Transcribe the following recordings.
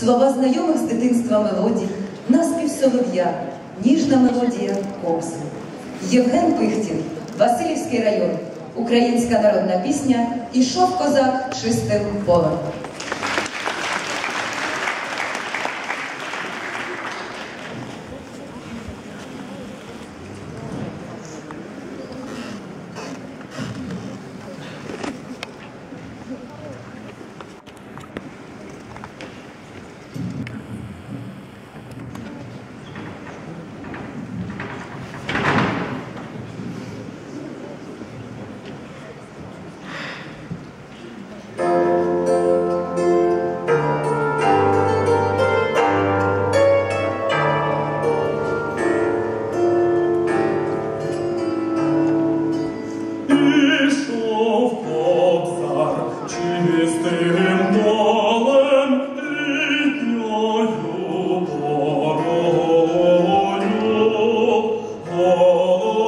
слова знайомих з дитинства мелодій, наспів солов'я, ніжна мелодія кобзи. Євген Пихтін, Васильівський район, українська народна пісня Ішов козак чистим полем. Oh.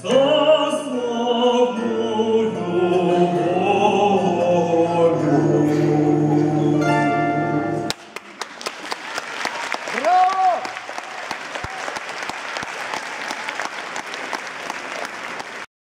So